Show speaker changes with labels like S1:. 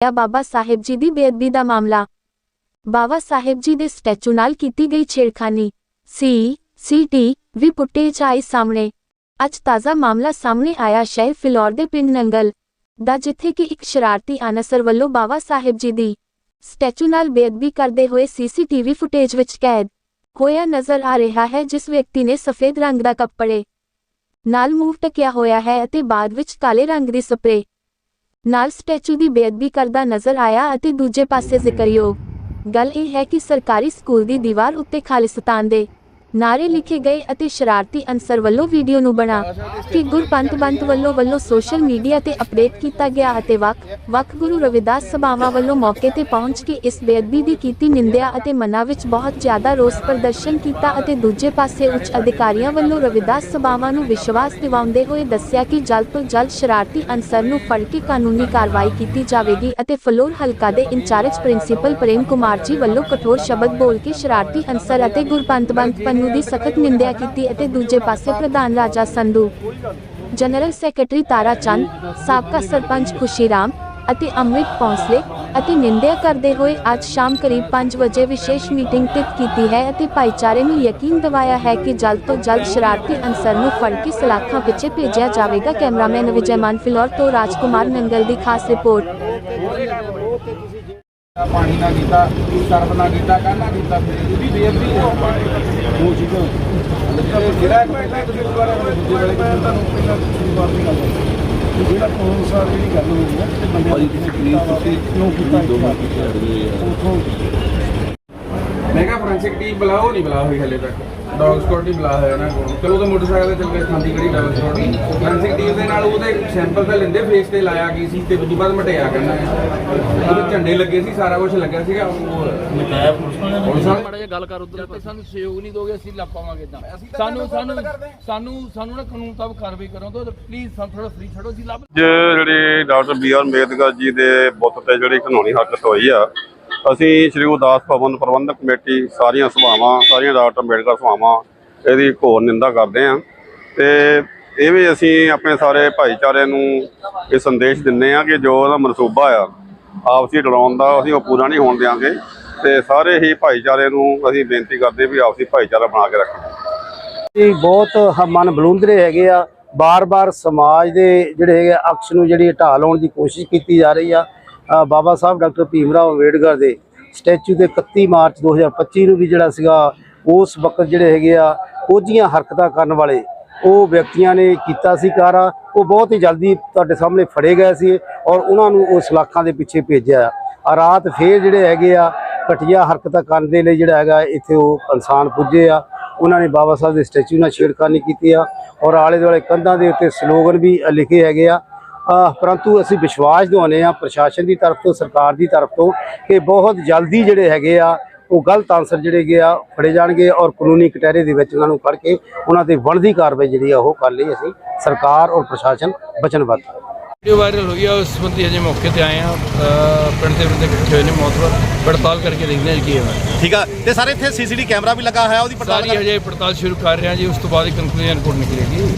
S1: ਆ ਬਾਬਾ ਸਾਹਿਬ ਜੀ ਦੀ ਬੇਅਦਬੀ ਦਾ ਮਾਮਲਾ। ਬਾਬਾ ਸਾਹਿਬ ਜੀ ਦੇ ਸਟੈਚੂ ਨਾਲ ਕੀਤੀ ਗਈ ਛੇੜਖਾਨੀ। ਸੀ ਸੀਟੀ ਵੀ ਫੁਟੇਜ ਆਈ ਸਾਹਮਣੇ। ਅੱਜ ਤਾਜ਼ਾ ਮਾਮਲਾ ਸਾਹਮਣੇ ਆਇਆ ਸ਼ਹਿਰ ਫਿਲੌਰ ਦੇ ਪਿੰਡ ਨੰਗਲ, ਦਾ ਜਿੱਥੇ ਕਿ ਇੱਕ ਸ਼ਰਾਰਤੀ ਅਨਸਰ ਵੱਲੋਂ ਬਾਬਾ ਸਾਹਿਬ ਜੀ ਦੀ ਸਟੈਚੂ ਨਾਲ ਬੇਅਦਬੀ ਕਰਦੇ ਹੋਏ ਸੀਸੀਟੀਵੀ ਫੁਟੇਜ ਵਿੱਚ ਕੈਦ ਹੋਇਆ ਨਜ਼ਰ ਆ ਰਿਹਾ ਹੈ, ਜਿਸ ਵਿਅਕਤੀ ਨੇ ਸਫੇਦ ਰੰਗ ਦਾ ਕੱਪੜੇ ਨਾਲ ਮੂੰਹ ਟਕਿਆ ਹੋਇਆ ਹੈ ਅਤੇ ਬਾਅਦ ਵਿੱਚ ਕਾਲੇ ਰੰਗ ਦੀ ਸਪਰੇ ਨਾਲ ਸਟੈਚੂ ਦੀ ਬੇਅਦਬੀ ਕਰਦਾ ਨਜ਼ਰ ਆਇਆ ਅਤੇ ਦੂਜੇ ਪਾਸੇ ਜ਼ਿਕਰਯੋਗ। ਗੱਲ ਇਹ ਹੈ ਕਿ ਸਰਕਾਰੀ ਸਕੂਲ ਦੀ ਦੀਵਾਰ ਉੱਤੇ ਖਾਲਿਸਤਾਨ ਦੇ ਨਾਰੇ ਲਿਖੇ ਗਏ ਅਤੇ ਸ਼ਰਾਰਤੀ ਅਨਸਰ ਵੱਲੋਂ ਵੀਡੀਓ ਨੂੰ ਬਣਾ ਕਿ ਗੁਰਪੰਥ ਬੰਤ ਵੱਲੋਂ ਵੱਲੋਂ ਸੋਸ਼ਲ ਮੀਡੀਆ ਤੇ ਅਪਡੇਟ ਕੀਤਾ ਗਿਆ ਅਤੇ ਵੱਖ ਵੱਖ ਗੁਰੂ ਰਵਿਦਾਸ ਸਭਾਵਾਂ ਵੱਲੋਂ ਮੌਕੇ ਤੇ ਪਹੁੰਚ ਕੇ ਇਸ ਬੇਅਦਬੀ ਦੀ ਕੀਤੀ ਨਿੰਦਿਆ ਅਤੇ ਮਨਾਂ ਵਿੱਚ ਬਹੁਤ ਜ਼ਿਆਦਾ ਰੋਸ ਪ੍ਰਦਰਸ਼ਨ ਕੀਤਾ ਅਤੇ ਦੂਜੇ ਪਾਸੇ ਉੱਚ ਅਧਿਕਾਰੀਆਂ ਵੱਲੋਂ ਰਵਿਦਾਸ ਸਭਾਵਾਂ ਨੂੰ ਵਿਸ਼ਵਾਸ ਦਿਵਾਉਂਦੇ ਹੋਏ ਦੱਸਿਆ ਕਿ ਜਲਦ ਤੋਂ ਜਲਦ ਸ਼ਰਾਰਤੀ ਅਨਸਰ ਨੂੰ ਫੜ ਕੇ ਕਾਨੂੰਨੀ ਕਾਰਵਾਈ ਕੀਤੀ ਜਾਵੇਗੀ ਅਤੇ ਫਲੋਰ ਹਲਕਾ ਦੇ ਇੰਚਾਰਜ ਪ੍ਰਿੰਸੀਪਲ ਪ੍ਰੇਮ ਕੁਮਾਰ ਜੀ ਵੱਲੋਂ ਕਠੋਰ ਸ਼ਬਦ ਬੋਲ ਕੇ ਸ਼ਰਾਰਤੀ ਅਨਸਰ ਅਤੇ ਗੁਰਪੰਤ ਬੰਤ ਪੰਨੂ ਦੀ ਸਖਤ ਨਿੰਦਿਆ ਕੀਤੀ ਅਤੇ ਦੂਜੇ ਪਾਸੇ ਪ੍ਰਧਾਨ ਰਾਜਾ ਸੰਧੂ, ਜਨਰਲ ਸੈਕਟਰੀ ਤਾਰਾ ਚੰਦ, ਸਾਬਕਾ ਸਰਪੰਚ ਖੁਸ਼ੀਰਾਮ ਅਤੇ ਅੰਮ੍ਰਿਤ ਪੌਂਸਲੇ ਅਤੇ ਨਿੰਦਿਆ ਕਰਦੇ ਹੋਏ ਅੱਜ ਸ਼ਾਮ ਕਰੀਬ 5 ਵਜੇ ਵਿਸ਼ੇਸ਼ ਮੀਟਿੰਗ ਤਿਤ ਕੀਤੀ ਹੈ ਅਤੇ ਭਾਈਚਾਰੇ ਨੂੰ ਯਕੀਨ ਦਿਵਾਇਆ ਹੈ ਕਿ ਜਲਦ ਤੋਂ ਜਲਦ ਸ਼ਰਾਰਤੀ ਅਨਸਰ ਨੂੰ ਫੜ ਕੇ ਸਲਾਖਾਂ ਵਿੱਚ ਭੇਜਿਆ ਜਾਵੇਗਾ। ਕੈਮਰਾਮੈਨ ਵਿਜੈਮਾਨ ਫਿਲੌਰ ਤੋਂ ਰਾਜਕੁਮਾਰ ਨੰਗਲ ਦੀ ਖਾਸ ਰਿਪੋਰਟ।
S2: ਪਾਣੀ ਨਾ ਕੀਤਾ ਸਰਫ ਨਾ ਕੀਤਾ, ਕਾਹਨਾ ਕੀਤਾ? ਇਹਦੀ ਬੇਅਦਬੀ ਹੈ। ਉਹ ਚੀਜ਼ਾਂ ਜਿਹੜਾ ਵੇਲੇ ਤੁਹਾਨੂੰ ਪਹਿਲਾਂ ਦੂਸਰੀ ਵਾਰ ਦੀ ਗੱਲ ਹੈ ਜਿਹੜਾ ਕੋਲ ਸਾਰ ਜਿਹੜੀ ਗੱਲ ਹੋਈ ਹੈ ਤੇ ਬੰਦੇ
S3: ਭਾਜੀ ਤੁਸੀਂ ਪਲੀਜ਼ ਤੁਸੀਂ
S2: ਕਿਉਂ ਕੀਤਾ
S3: ਦੋਨੋਂ ਪਿੱਛੇ ਹਟ ਗਏ ਯਾਰ
S2: ਉਥੋਂ ਮੈਂ ਕਿਹਾ ਫੋਰੈਂਸਿਕ ਟੀਮ ਬੁਲਾਓ ਨਹੀਂ ਬੁਲਾ ਹੋਈ ਹਲੇ ਤੱਕ। ਡੌਗ ਸਕਿਉਰਟੀ ਬੁਲਾ ਹੋਇਆ ਨਾ ਕੋਲ। ਚਲੋ ਤਾਂ ਮੋਟਰਸਾਈਕਲ ਤੇ ਚੱਲ ਕੇ ਖਾਂਦੀ ਕਿਹੜੀ ਡੌਗ ਸਕਿਉਰਟੀ। ਫੋਰੈਂਸਿਕ ਟੀਮ ਦੇ ਨਾਲ ਉਹਦੇ ਸੈਂਪਲ ਤਾਂ ਲੈਂਦੇ ਫੇਸ ਤੇ ਲਾਇਆ ਗਈ ਸੀ ਤੇ ਉਦੋਂ ਬਾਅਦ ਮਟਿਆ ਕਰਨਾ ਉਹਦੇ ਝੰਡੇ ਲੱਗੇ ਸੀ ਸਾਰਾ ਕੁਝ ਲੱਗਿਆ ਸੀਗਾ ਉਹ
S3: ਮਕਾਇਆ ਪੁਲਿਸ
S2: ਵਾਲੇ
S4: ਮਾੜਾ ਜਿਹਾ ਗੱਲ ਕਰ ਉਧਰ ਤੇ ਸਾਨੂੰ ਸਹਿਯੋਗ ਨਹੀਂ ਦੋਗੇ ਅਸੀਂ ਲਾਪਾਵਾਂਗੇ
S2: ਤਾਂ
S4: ਸਾਨੂੰ ਸਾਨੂੰ। ਸਾਨੂੰ ਸਾਨੂੰ ਨਾ ਕਾਨੂੰਨ ਤਾਬ ਕਾਰਵਾਈ ਕਰੋ ਤਾਂ ਪਲੀਜ਼ ਸਾਨੂੰ ਥੋੜਾ ਫ੍ਰੀ ਛੱਡੋ ਅਸੀਂ ਲੱਭ
S5: ਅੱਜ ਜਿਹੜੀ ਡਾਕਟਰ ਬੀ ਆਰ ਜੀ ਦੇ ਬੁੱਤ ਤੇ ਜਿਹੜੀ ਕਾਨੂੰਨੀ ਹਰਕਤ ਹੋਈ ਆ ਅਸੀਂ ਸ੍ਰੀ ਗੁਰਦਾਸ ਭਵਨ ਪ੍ਰਬੰਧਕ ਕਮੇਟੀ ਸਾਰੀਆਂ ਸਭਾਵਾਂ, ਸਾਰੀਆਂ ਡਾਕਟਰ ਅੰਬੇਡਕਰ ਸਭਾਵਾਂ, ਇਹਦੀ ਘੋਰ ਨਿੰਦਾ ਕਰਦੇ ਹਾਂ। ਤੇ ਇਹ ਵੀ ਅਸੀਂ ਆਪਣੇ ਸਾਰੇ ਭਾਈਚਾਰੇ ਨੂੰ ਇਹ ਸੰਦੇਸ਼ ਦਿੰਨੇ ਆ ਕਿ ਜੋ ਉਹਦਾ ਮਨਸੂਬਾ ਆ, ਆਪਸੀ ਡਰਾਉਣ ਦਾ ਅਸੀਂ ਉਹ ਪੂਰਾ ਨਹੀਂ ਹੋਣ ਦਿਆਂਗੇ। ਤੇ ਸਾਰੇ ਹੀ ਭਾਈਚਾਰੇ ਨੂੰ ਅਸੀਂ ਬੇਨਤੀ ਕਰਦੇ ਵੀ ਆਪਸੀ ਭਾਈਚਾਰਾ ਬਣਾ ਕੇ ਰੱਖੀਏ
S6: ਇਹ ਬਹੁਤ ਮਨ ਬਲੂੰਦਰੇ ਹੈਗੇ ਆ। ਬਾਰ-ਬਾਰ ਸਮਾਜ ਦੇ ਜਿਹੜੇ ਹੈਗੇ ਆ, ਅਕਸ਼ ਨੂੰ ਜਿਹੜੀ ਢਾਹ ਲਾਉਣ ਦੀ ਕੋਸ਼ਿਸ਼ ਕੀਤੀ ਜਾ ਰਹੀ ਆ। ਬਾਬਾ ਸਾਹਿਬ ਡਾਕਟਰ ਭੀਮ ਰਾਓ ਅੰਬੇਡਕਰ ਦੇ ਸਟੈਚੂ ਦੇ 31 ਮਾਰਚ 2025 ਨੂੰ ਵੀ ਜਿਹੜਾ ਸੀਗਾ, ਉਸ ਵਕਤ ਜਿਹੜੇ ਹੈਗੇ ਆ ਕੋਝੀਆਂ ਹਰਕਤਾਂ ਕਰਨ ਵਾਲੇ, ਉਹ ਵਿਅਕਤੀਆਂ ਨੇ ਕੀਤਾ ਸੀ ਕਾਰਾ। ਉਹ ਬਹੁਤ ਹੀ ਜਲਦੀ ਤੁਹਾਡੇ ਸਾਹਮਣੇ ਫੜੇ ਗਏ ਸੀ ਔਰ ਉਹਨਾਂ ਨੂੰ ਉਸ ਸਲਾਖਾਂ ਦੇ ਪਿੱਛੇ ਭੇਜਿਆ। ਆ ਰਾਤ ਫੇਰ ਜਿਹੜੇ ਹੈਗੇ ਆ, ਘਟੀਆ ਹਰਕਤਾਂ ਕਰਨ ਦੇ ਲਈ ਜਿਹੜਾ ਹੈਗਾ, ਇੱਥੇ ਉਹ ਇਨਸਾਨ ਪੁੱਜੇ ਆ। ਉਹਨਾਂ ਨੇ ਬਾਬਾ ਸਾਹਿਬ ਦੇ ਸਟੈਚੂ ਨਾਲ ਛੇੜਖਾਨੀ ਕੀਤੀ ਆ। ਔਰ ਆਲੇ ਦੁਆਲੇ ਕੰਧਾਂ ਦੇ ਉੱਤੇ ਸਲੋਗਨ ਵੀ ਲਿਖੇ ਹੈਗੇ ਆ। ਪਰੰਤੂ ਅਸੀਂ ਵਿਸ਼ਵਾਸ ਦਿਵਾਉਂਦੇ ਆ ਪ੍ਰਸ਼ਾਸਨ ਦੀ ਤਰਫ ਤੋਂ ਸਰਕਾਰ ਦੀ ਤਰਫ ਤੋਂ ਕਿ ਬਹੁਤ ਜਲਦੀ ਜਿਹੜੇ ਹੈਗੇ ਆ ਉਹ ਗਲਤ ਆਨਸਰ ਜਿਹੜੇ ਹੈਗੇ ਆ ਫੜੇ ਜਾਣਗੇ ਔਰ ਕਾਨੂੰਨੀ ਕਟਹਿਰੇ ਦੇ ਵਿੱਚ ਉਹਨਾਂ ਨੂੰ ਫੜ ਕੇ ਉਹਨਾਂ ਤੇ ਬਣਦੀ ਕਾਰਵਾਈ ਜਿਹੜੀ ਆ ਉਹ ਕਰ ਲਈ ਅਸੀਂ। ਸਰਕਾਰ ਔਰ ਪ੍ਰਸ਼ਾਸਨ ਵਚਨਬੱਧ ਹੈ
S4: ਵੀਡੀਓ ਵਾਇਰਲ ਹੋਈ ਆ ਉਸ ਸੰਬੰਧੀ ਅਜੇ ਮੌਕੇ ਤੇ ਆਏ ਆ ਪਿੰਡ ਦੇ ਬੰਦੇ ਇਕੱਠੇ ਹੋਏ ਨੇ ਮੌਤਵਰ ਪੜਤਾਲ ਕਰਕੇ ਦੇਖਦੇ ਹਾਂ ਕੀ ਹੈ।
S7: ਠੀਕ ਆ ਤੇ ਸਾਰੇ ਇੱਥੇ ਸੀਸੀਟੀ ਕੈਮਰਾ ਵੀ ਲੱਗਾ ਹੋਇਆ ਉਹਦੀ ਪੜਤਾਲ
S4: ਸਾਰੀ ਅਜੇ ਪੜਤਾਲ ਸ਼ੁਰੂ ਕਰ ਰਹੇ ਹਾਂ ਜੀ ਉਸ ਤੋਂ ਬਾਅਦ ਹੀ ਕਨਕਲੂਜਨ ਰਿਪੋਰਟ ਨਿਕਲੇਗੀ।